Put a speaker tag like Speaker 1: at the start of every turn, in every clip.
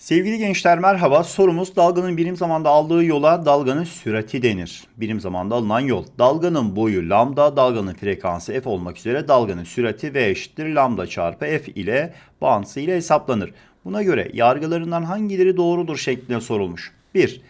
Speaker 1: Sevgili gençler merhaba. Sorumuz dalganın birim zamanda aldığı yola dalganın sürati denir. Birim zamanda alınan yol. Dalganın boyu lambda, dalganın frekansı f olmak üzere dalganın sürati v eşittir lambda çarpı f ile bağıntısı ile hesaplanır. Buna göre yargılarından hangileri doğrudur şeklinde sorulmuş. 1.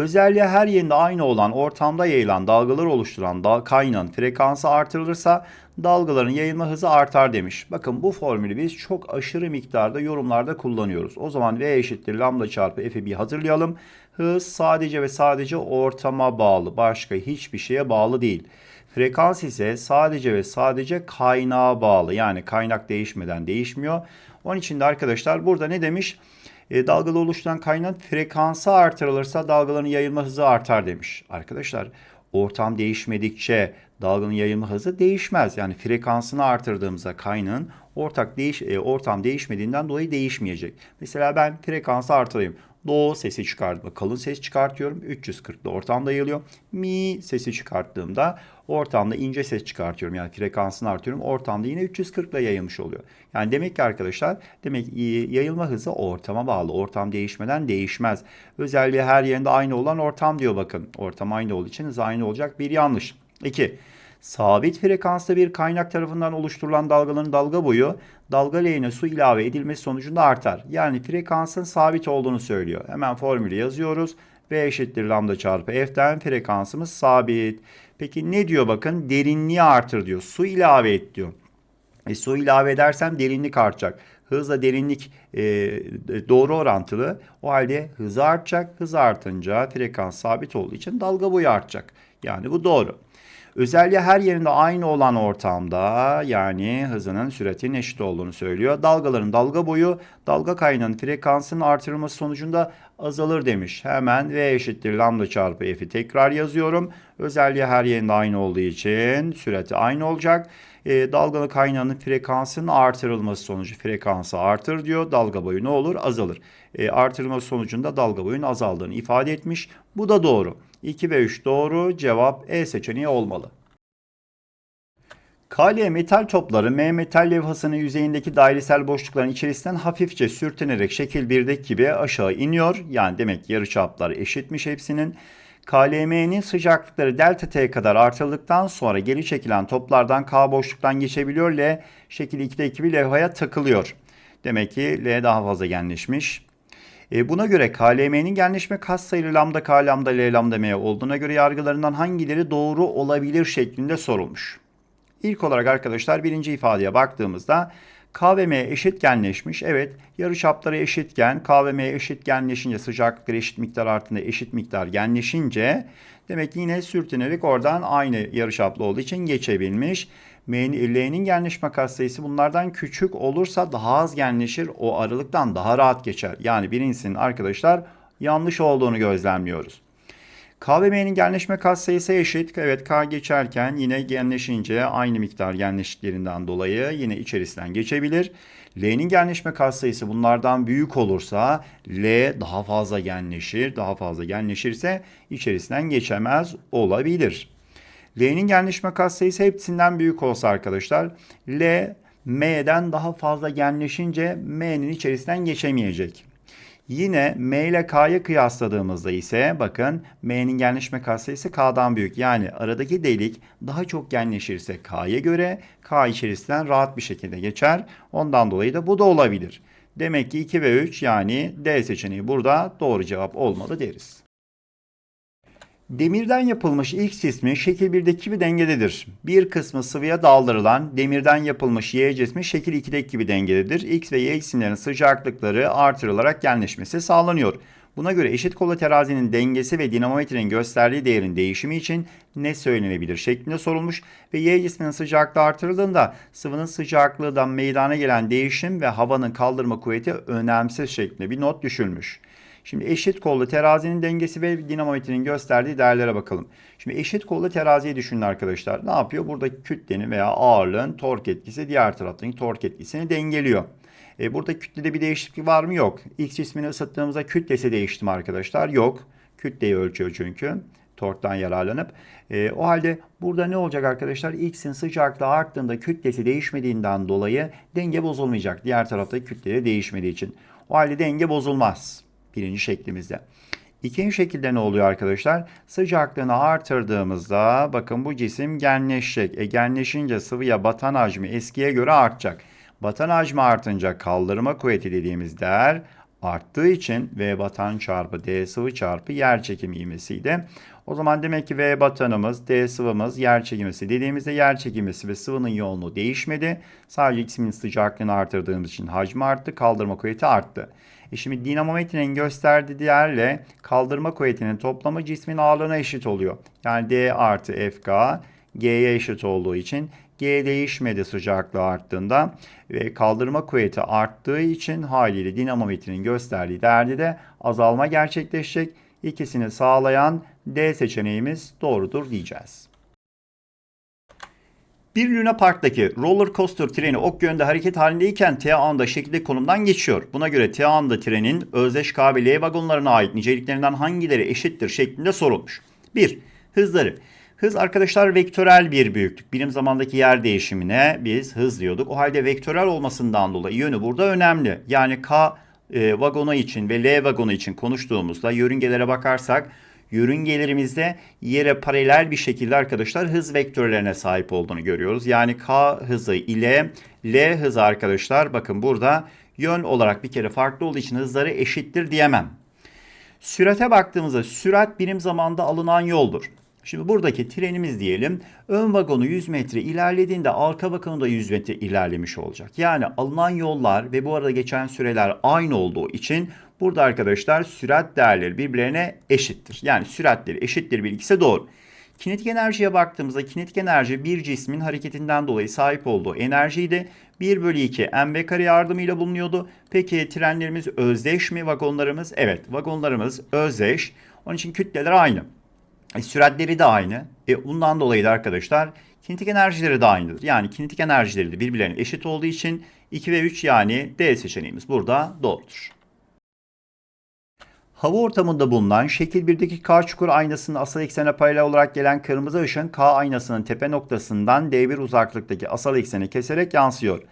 Speaker 1: Özelliği her yerinde aynı olan ortamda yayılan dalgalar oluşturan dal kaynağın frekansı artırılırsa dalgaların yayılma hızı artar demiş. Bakın bu formülü biz çok aşırı miktarda yorumlarda kullanıyoruz. O zaman V eşittir lambda çarpı F'i hatırlayalım. Hız sadece ve sadece ortama bağlı. Başka hiçbir şeye bağlı değil. Frekans ise sadece ve sadece kaynağa bağlı. Yani kaynak değişmeden değişmiyor. Onun için de arkadaşlar burada ne demiş? E, dalgalı oluşturan kaynağın frekansı artırılırsa dalgaların yayılma hızı artar demiş. Arkadaşlar ortam değişmedikçe dalganın yayılma hızı değişmez. Yani frekansını artırdığımızda kaynağın ortak değiş e, ortam değişmediğinden dolayı değişmeyecek. Mesela ben frekansı artırayım. Do sesi çıkarttığımda kalın ses çıkartıyorum. 340'da ortamda yayılıyor. Mi sesi çıkarttığımda ortamda ince ses çıkartıyorum. Yani frekansını artırıyorum. Ortamda yine 340'la yayılmış oluyor. Yani demek ki arkadaşlar demek yayılma hızı ortama bağlı. Ortam değişmeden değişmez. Özelliği her yerinde aynı olan ortam diyor bakın. Ortam aynı olduğu için hız aynı olacak. Bir yanlış. 2. Sabit frekansta bir kaynak tarafından oluşturulan dalgaların dalga boyu dalga lehine su ilave edilmesi sonucunda artar. Yani frekansın sabit olduğunu söylüyor. Hemen formülü yazıyoruz. V eşittir lambda çarpı F'den frekansımız sabit. Peki ne diyor bakın? Derinliği artır diyor. Su ilave et diyor. E, su ilave edersem derinlik artacak. Hızla derinlik e, doğru orantılı. O halde hızı artacak. Hız artınca frekans sabit olduğu için dalga boyu artacak. Yani bu doğru. Özelliği her yerinde aynı olan ortamda yani hızının süratinin eşit olduğunu söylüyor. Dalgaların dalga boyu dalga kaynağının frekansının artırılması sonucunda azalır demiş. Hemen V eşittir lambda çarpı F'i tekrar yazıyorum. Özelliği her yerinde aynı olduğu için sürati aynı olacak. E, dalgalı kaynağının frekansının artırılması sonucu frekansı artır diyor. Dalga boyu ne olur? Azalır. E, artırılması sonucunda dalga boyunun azaldığını ifade etmiş. Bu da doğru. 2 ve 3 doğru. Cevap E seçeneği olmalı. KL metal topları M metal levhasının yüzeyindeki dairesel boşlukların içerisinden hafifçe sürtünerek şekil 1'deki gibi aşağı iniyor. Yani demek ki yarıçaplar eşitmiş hepsinin. KLM'nin sıcaklıkları delta T kadar artırıldıktan sonra geri çekilen toplardan K boşluktan geçebiliyor. L şekil 2'deki bir levhaya takılıyor. Demek ki L daha fazla genleşmiş. E, buna göre KLM'nin genleşme kas sayılı lambda K lambda L lambda M olduğuna göre yargılarından hangileri doğru olabilir şeklinde sorulmuş. İlk olarak arkadaşlar birinci ifadeye baktığımızda K ve M eşit genleşmiş. Evet yarıçapları eşitken K ve M eşit genleşince sıcaklıkları eşit miktar artında eşit miktar genleşince demek ki yine sürtünerek oradan aynı yarıçaplı olduğu için geçebilmiş. L'nin genleşme katsayısı bunlardan küçük olursa daha az genleşir. O aralıktan daha rahat geçer. Yani birincisinin arkadaşlar yanlış olduğunu gözlemliyoruz. K ve M'nin genleşme katsayısı eşit. Evet K geçerken yine genleşince aynı miktar genleştiklerinden dolayı yine içerisinden geçebilir. L'nin genleşme katsayısı bunlardan büyük olursa L daha fazla genleşir. Daha fazla genleşirse içerisinden geçemez olabilir. L'nin genleşme katsayısı hepsinden büyük olsa arkadaşlar L M'den daha fazla genleşince M'nin içerisinden geçemeyecek. Yine M ile K'yı kıyasladığımızda ise bakın M'nin genleşme katsayısı K'dan büyük. Yani aradaki delik daha çok genleşirse K'ya göre K içerisinden rahat bir şekilde geçer. Ondan dolayı da bu da olabilir. Demek ki 2 ve 3 yani D seçeneği burada doğru cevap olmalı deriz. Demirden yapılmış X cismi şekil 1'deki bir dengededir. Bir kısmı sıvıya daldırılan demirden yapılmış Y cismi şekil 2'deki bir dengededir. X ve Y cisimlerin sıcaklıkları artırılarak genleşmesi sağlanıyor. Buna göre eşit kola terazinin dengesi ve dinamometrenin gösterdiği değerin değişimi için ne söylenebilir şeklinde sorulmuş ve Y cisminin sıcaklığı artırıldığında sıvının sıcaklığından meydana gelen değişim ve havanın kaldırma kuvveti önemsiz şeklinde bir not düşülmüş. Şimdi eşit kollu terazinin dengesi ve dinamometrenin gösterdiği değerlere bakalım. Şimdi eşit kollu teraziyi düşünün arkadaşlar. Ne yapıyor? Burada kütlenin veya ağırlığın tork etkisi diğer taraftaki tork etkisini dengeliyor. E, burada kütlede bir değişiklik var mı? Yok. X cismini ısıttığımızda kütlesi değişti mi arkadaşlar? Yok. Kütleyi ölçüyor çünkü. torktan yararlanıp. E, o halde burada ne olacak arkadaşlar? X'in sıcaklığı arttığında kütlesi değişmediğinden dolayı denge bozulmayacak. Diğer tarafta kütle değişmediği için. O halde denge bozulmaz. Birinci şeklimizde. İkinci şekilde ne oluyor arkadaşlar? Sıcaklığını artırdığımızda bakın bu cisim genleşecek. E genleşince sıvıya batan hacmi eskiye göre artacak. Batan hacmi artınca kaldırma kuvveti dediğimiz değer arttığı için V batan çarpı D sıvı çarpı yer çekimi ivmesiydi. O zaman demek ki V batanımız, D sıvımız, yer çekimisi dediğimizde yer çekimisi ve sıvının yoğunluğu değişmedi. Sadece ikisinin sıcaklığını artırdığımız için hacmi arttı, kaldırma kuvveti arttı. E şimdi dinamometrenin gösterdiği değerle kaldırma kuvvetinin toplamı cismin ağırlığına eşit oluyor. Yani D artı FK G'ye eşit olduğu için G değişmedi sıcaklığı arttığında ve kaldırma kuvveti arttığı için haliyle dinamometrenin gösterdiği değerde de azalma gerçekleşecek. İkisini sağlayan D seçeneğimiz doğrudur diyeceğiz. Bir Luna Park'taki roller coaster treni ok yönde hareket halindeyken T anda şekilde konumdan geçiyor. Buna göre T anda trenin özdeş K ve L vagonlarına ait niceliklerinden hangileri eşittir şeklinde sorulmuş. 1. Hızları. Hız arkadaşlar vektörel bir büyüklük. Birim zamandaki yer değişimine biz hız diyorduk. O halde vektörel olmasından dolayı yönü burada önemli. Yani K e, vagonu için ve L vagonu için konuştuğumuzda yörüngelere bakarsak yörüngelerimizde yere paralel bir şekilde arkadaşlar hız vektörlerine sahip olduğunu görüyoruz. Yani K hızı ile L hızı arkadaşlar bakın burada yön olarak bir kere farklı olduğu için hızları eşittir diyemem. Sürate baktığımızda sürat birim zamanda alınan yoldur. Şimdi buradaki trenimiz diyelim ön vagonu 100 metre ilerlediğinde arka vagonu da 100 metre ilerlemiş olacak. Yani alınan yollar ve bu arada geçen süreler aynı olduğu için burada arkadaşlar sürat değerleri birbirlerine eşittir. Yani süratleri eşittir bilgisi doğru. Kinetik enerjiye baktığımızda kinetik enerji bir cismin hareketinden dolayı sahip olduğu enerjiydi. 1 bölü 2 mv kare yardımıyla bulunuyordu. Peki trenlerimiz özdeş mi vagonlarımız? Evet vagonlarımız özdeş. Onun için kütleler aynı. E, süratleri de aynı. E, bundan dolayı da arkadaşlar kinetik enerjileri de aynıdır. Yani kinetik enerjileri de birbirlerine eşit olduğu için 2 ve 3 yani D seçeneğimiz burada doğrudur. Hava ortamında bulunan şekil 1'deki K çukur aynasının asal eksene paralel olarak gelen kırmızı ışın K aynasının tepe noktasından D1 uzaklıktaki asal ekseni keserek yansıyor.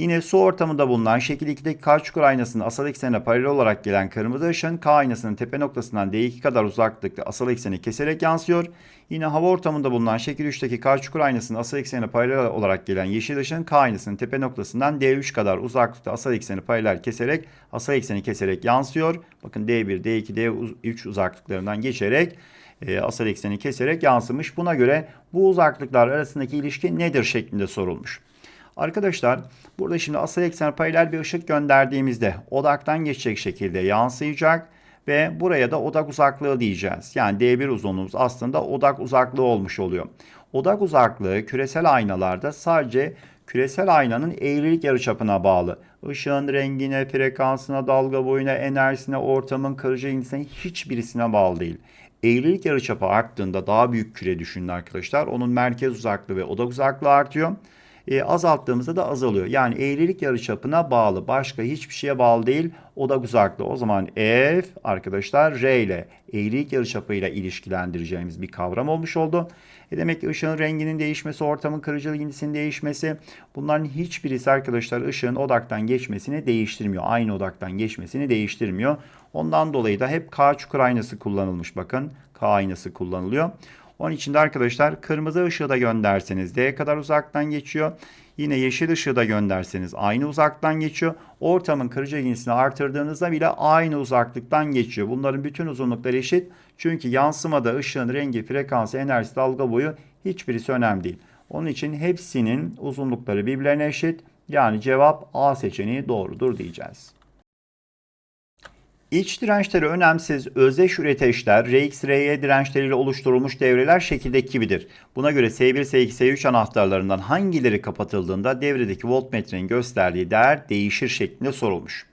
Speaker 1: Yine su ortamında bulunan şekil 2'deki K çukur aynasının asal eksenine paralel olarak gelen kırmızı ışın K aynasının tepe noktasından D2 kadar uzaklıkta asal ekseni keserek yansıyor. Yine hava ortamında bulunan şekil 3'teki K çukur aynasının asal eksenine paralel olarak gelen yeşil ışın K aynasının tepe noktasından D3 kadar uzaklıkta asal ekseni paralel keserek asal ekseni keserek yansıyor. Bakın D1, D2, D3 uzaklıklarından geçerek e, asal ekseni keserek yansımış. Buna göre bu uzaklıklar arasındaki ilişki nedir şeklinde sorulmuş. Arkadaşlar burada şimdi asal eksen paralel bir ışık gönderdiğimizde odaktan geçecek şekilde yansıyacak ve buraya da odak uzaklığı diyeceğiz. Yani D1 uzunluğumuz aslında odak uzaklığı olmuş oluyor. Odak uzaklığı küresel aynalarda sadece küresel aynanın eğrilik yarıçapına bağlı. Işığın rengine, frekansına, dalga boyuna, enerjisine, ortamın kırıcı indisine hiçbirisine bağlı değil. Eğrilik yarıçapı arttığında daha büyük küre düşünün arkadaşlar. Onun merkez uzaklığı ve odak uzaklığı artıyor e, azalttığımızda da azalıyor. Yani eğrilik yarıçapına bağlı. Başka hiçbir şeye bağlı değil. Odak uzaklığı. O zaman F arkadaşlar R ile eğrilik yarıçapıyla ilişkilendireceğimiz bir kavram olmuş oldu. E demek ki ışığın renginin değişmesi, ortamın kırıcılık indisinin değişmesi bunların hiçbirisi arkadaşlar ışığın odaktan geçmesini değiştirmiyor. Aynı odaktan geçmesini değiştirmiyor. Ondan dolayı da hep K çukur aynası kullanılmış bakın. K aynası kullanılıyor. Onun için de arkadaşlar kırmızı ışığı da gönderseniz D kadar uzaktan geçiyor. Yine yeşil ışığı da gönderseniz aynı uzaktan geçiyor. Ortamın kırıcı ilgisini artırdığınızda bile aynı uzaklıktan geçiyor. Bunların bütün uzunlukları eşit. Çünkü yansımada ışığın rengi, frekansı, enerjisi, dalga boyu hiçbirisi önemli değil. Onun için hepsinin uzunlukları birbirlerine eşit. Yani cevap A seçeneği doğrudur diyeceğiz. İç dirençleri önemsiz özdeş üreteçler Rx, Ry dirençleriyle oluşturulmuş devreler şekildeki gibidir. Buna göre S1, S2, S3 anahtarlarından hangileri kapatıldığında devredeki voltmetrenin gösterdiği değer değişir şeklinde sorulmuş.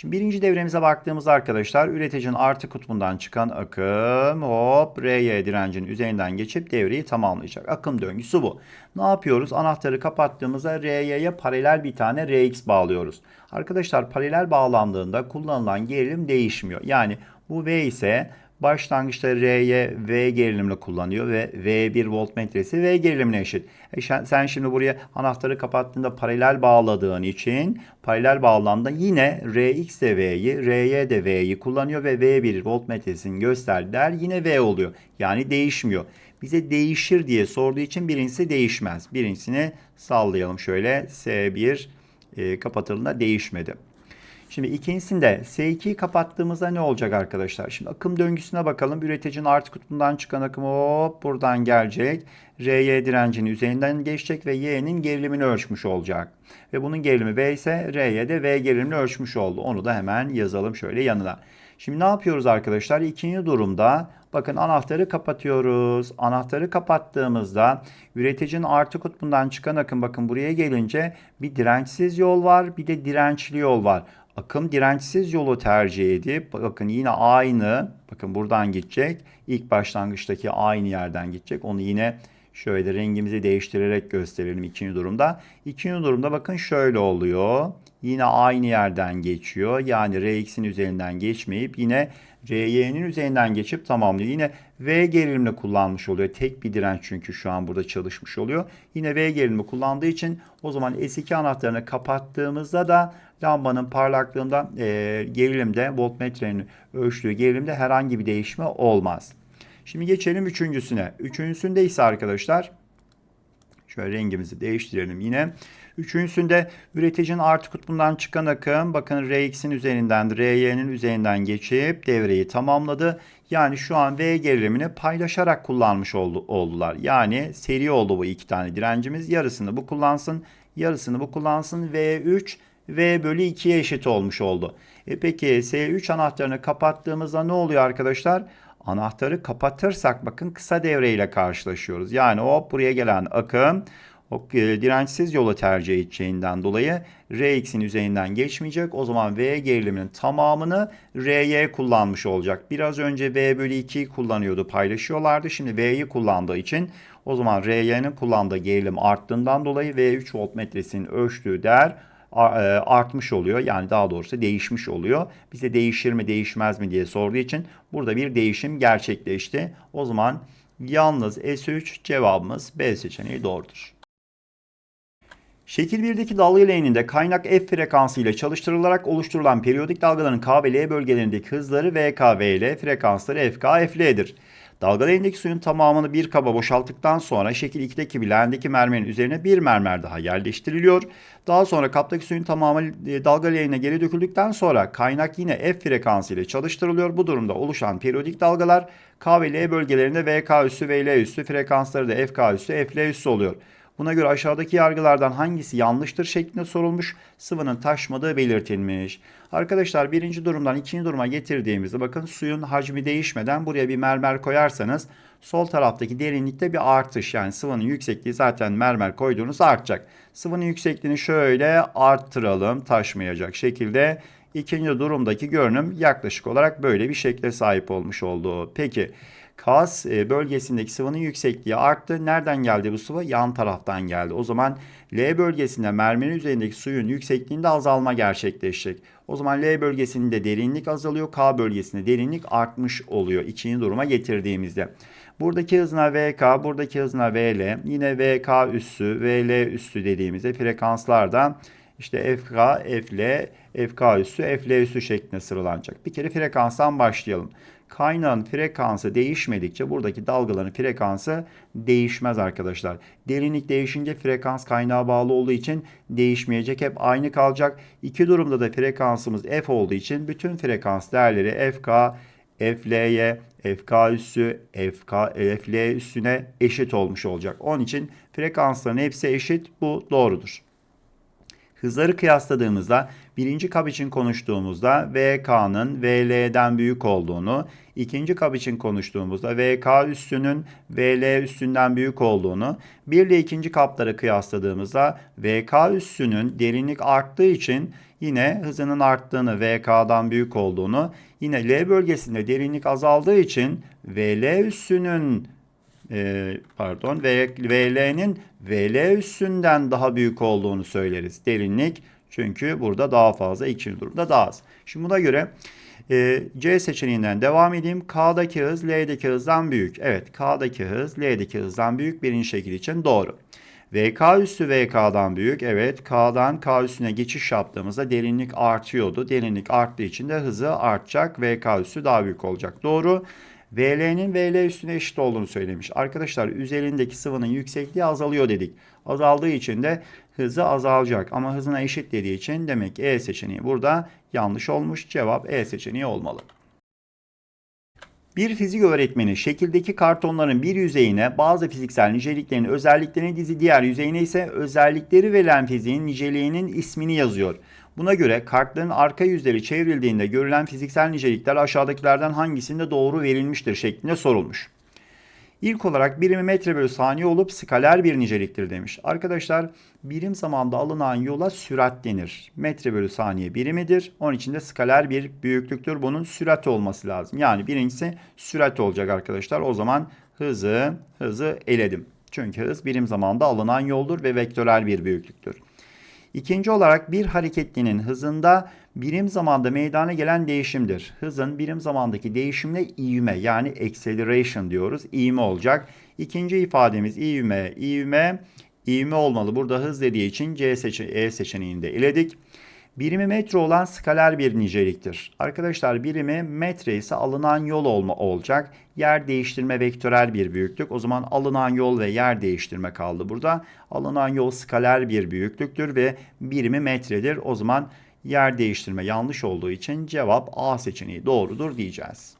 Speaker 1: Şimdi birinci devremize baktığımızda arkadaşlar üreticinin artı kutbundan çıkan akım hop Ry direncinin üzerinden geçip devreyi tamamlayacak. Akım döngüsü bu. Ne yapıyoruz? Anahtarı kapattığımızda Ry'ye paralel bir tane Rx bağlıyoruz. Arkadaşlar paralel bağlandığında kullanılan gerilim değişmiyor. Yani bu V ise Başlangıçta R'ye V gerilimle kullanıyor ve V1 voltmetresi V gerilimine eşit. E sen şimdi buraya anahtarı kapattığında paralel bağladığın için paralel bağlandığında yine Rx de V'yi, Ry de V'yi kullanıyor ve V1 voltmetresinin gösterdiği yine V oluyor. Yani değişmiyor. Bize değişir diye sorduğu için birincisi değişmez. Birincisini sallayalım şöyle. S1 e, kapatıldığında değişmedi. Şimdi ikincisinde S2'yi kapattığımızda ne olacak arkadaşlar? Şimdi akım döngüsüne bakalım. Üreticinin artı kutumundan çıkan akım hop buradan gelecek. Ry direncinin üzerinden geçecek ve Y'nin gerilimini ölçmüş olacak. Ve bunun gerilimi V ise R'ye de V gerilimini ölçmüş oldu. Onu da hemen yazalım şöyle yanına. Şimdi ne yapıyoruz arkadaşlar? İkinci durumda bakın anahtarı kapatıyoruz. Anahtarı kapattığımızda üreticinin artı kutbundan çıkan akım bakın buraya gelince bir dirençsiz yol var bir de dirençli yol var. Akım dirençsiz yolu tercih edip bakın yine aynı bakın buradan gidecek. İlk başlangıçtaki aynı yerden gidecek. Onu yine şöyle rengimizi değiştirerek gösterelim ikinci durumda. İkinci durumda bakın şöyle oluyor. Yine aynı yerden geçiyor. Yani Rx'in üzerinden geçmeyip yine Ry'nin üzerinden geçip tamamlıyor. Yine V gerilimle kullanmış oluyor. Tek bir direnç çünkü şu an burada çalışmış oluyor. Yine V gerilimi kullandığı için o zaman S2 anahtarını kapattığımızda da lambanın parlaklığında e, gerilimde voltmetrenin ölçtüğü gerilimde herhangi bir değişme olmaz. Şimdi geçelim üçüncüsüne. Üçüncüsünde ise arkadaşlar şöyle rengimizi değiştirelim yine. Üçüncüsünde üreticinin artı kutbundan çıkan akım bakın Rx'in üzerinden Ry'nin üzerinden geçip devreyi tamamladı. Yani şu an V gerilimini paylaşarak kullanmış oldu, oldular. Yani seri oldu bu iki tane direncimiz. Yarısını bu kullansın, yarısını bu kullansın. V3 V bölü 2'ye eşit olmuş oldu. E peki S3 anahtarını kapattığımızda ne oluyor arkadaşlar? Anahtarı kapatırsak bakın kısa devreyle karşılaşıyoruz. Yani hop buraya gelen akım o e, dirençsiz yolu tercih edeceğinden dolayı Rx'in üzerinden geçmeyecek. O zaman V geriliminin tamamını Ry kullanmış olacak. Biraz önce V bölü 2'yi kullanıyordu paylaşıyorlardı. Şimdi V'yi kullandığı için o zaman Ry'nin kullandığı gerilim arttığından dolayı V3 voltmetresinin ölçtüğü değer artmış oluyor. Yani daha doğrusu değişmiş oluyor. Bize değişir mi değişmez mi diye sorduğu için burada bir değişim gerçekleşti. O zaman yalnız S3 cevabımız B seçeneği doğrudur. Şekil 1'deki dalga leğeninde kaynak F frekansı ile çalıştırılarak oluşturulan periyodik dalgaların K ve L bölgelerindeki hızları VK ve L, frekansları FK, FL'dir. Dalga leğenindeki suyun tamamını bir kaba boşalttıktan sonra şekil 2'deki bir leğendeki mermerin üzerine bir mermer daha yerleştiriliyor. Daha sonra kaptaki suyun tamamı e, dalga leğenine geri döküldükten sonra kaynak yine F frekansı ile çalıştırılıyor. Bu durumda oluşan periyodik dalgalar K ve L bölgelerinde VK üssü ve L üssü, frekansları da FK üssü, FL üssü oluyor. Buna göre aşağıdaki yargılardan hangisi yanlıştır şeklinde sorulmuş, sıvının taşmadığı belirtilmiş. Arkadaşlar birinci durumdan ikinci duruma getirdiğimizde bakın suyun hacmi değişmeden buraya bir mermer koyarsanız sol taraftaki derinlikte bir artış yani sıvının yüksekliği zaten mermer koyduğunuz artacak. Sıvının yüksekliğini şöyle arttıralım taşmayacak şekilde. İkinci durumdaki görünüm yaklaşık olarak böyle bir şekle sahip olmuş oldu. Peki Kas e, bölgesindeki sıvının yüksekliği arttı. Nereden geldi bu sıvı? Yan taraftan geldi. O zaman L bölgesinde mermerin üzerindeki suyun yüksekliğinde azalma gerçekleşecek. O zaman L bölgesinde derinlik azalıyor. K bölgesinde derinlik artmış oluyor. İkinci duruma getirdiğimizde. Buradaki hızına VK, buradaki hızına VL, yine VK üssü, VL üssü dediğimizde frekanslardan işte FK, FL, FK üssü, FL üssü şeklinde sıralanacak. Bir kere frekanstan başlayalım. Kaynağın frekansı değişmedikçe buradaki dalgaların frekansı değişmez arkadaşlar. Derinlik değişince frekans kaynağa bağlı olduğu için değişmeyecek. Hep aynı kalacak. İki durumda da frekansımız F olduğu için bütün frekans değerleri FK, FL'ye, FK üssü, FK, FL üssüne eşit olmuş olacak. Onun için frekansların hepsi eşit. Bu doğrudur. Hızları kıyasladığımızda birinci kap için konuştuğumuzda VK'nın VL'den büyük olduğunu, ikinci kap için konuştuğumuzda VK üstünün VL üstünden büyük olduğunu, bir ile ikinci kapları kıyasladığımızda VK üstünün derinlik arttığı için yine hızının arttığını VK'dan büyük olduğunu, yine L bölgesinde derinlik azaldığı için VL üstünün e, pardon VL'nin VL üssünden daha büyük olduğunu söyleriz. Derinlik çünkü burada daha fazla ikinci durumda daha az. Şimdi buna göre Ee, C seçeneğinden devam edeyim. K'daki hız L'deki hızdan büyük. Evet K'daki hız L'deki hızdan büyük birinci şekil için doğru. VK üssü VK'dan büyük. Evet K'dan K üssüne geçiş yaptığımızda derinlik artıyordu. Derinlik arttığı için de hızı artacak. VK üssü daha büyük olacak. Doğru. VL'nin VL üstüne eşit olduğunu söylemiş. Arkadaşlar üzerindeki sıvının yüksekliği azalıyor dedik. Azaldığı için de hızı azalacak. Ama hızına eşit dediği için demek ki E seçeneği burada yanlış olmuş. Cevap E seçeneği olmalı. Bir fizik öğretmeni şekildeki kartonların bir yüzeyine bazı fiziksel niceliklerin özelliklerini dizi diğer yüzeyine ise özellikleri verilen fiziğin niceliğinin ismini yazıyor. Buna göre kartların arka yüzleri çevrildiğinde görülen fiziksel nicelikler aşağıdakilerden hangisinde doğru verilmiştir şeklinde sorulmuş. İlk olarak birimi metre bölü saniye olup skaler bir niceliktir demiş. Arkadaşlar birim zamanda alınan yola sürat denir. Metre bölü saniye birimidir. Onun için de skaler bir büyüklüktür. Bunun sürat olması lazım. Yani birincisi sürat olacak arkadaşlar. O zaman hızı, hızı eledim. Çünkü hız birim zamanda alınan yoldur ve vektörel bir büyüklüktür. İkinci olarak bir hareketlinin hızında birim zamanda meydana gelen değişimdir. Hızın birim zamandaki değişimle ivme yani acceleration diyoruz. İvme olacak. İkinci ifademiz ivme, ivme, ivme olmalı. Burada hız dediği için C seçe E seçeneğini de. Birimi metre olan skaler bir niceliktir. Arkadaşlar birimi metre ise alınan yol olma olacak. Yer değiştirme vektörel bir büyüklük. O zaman alınan yol ve yer değiştirme kaldı burada. Alınan yol skaler bir büyüklüktür ve birimi metredir. O zaman yer değiştirme yanlış olduğu için cevap A seçeneği doğrudur diyeceğiz.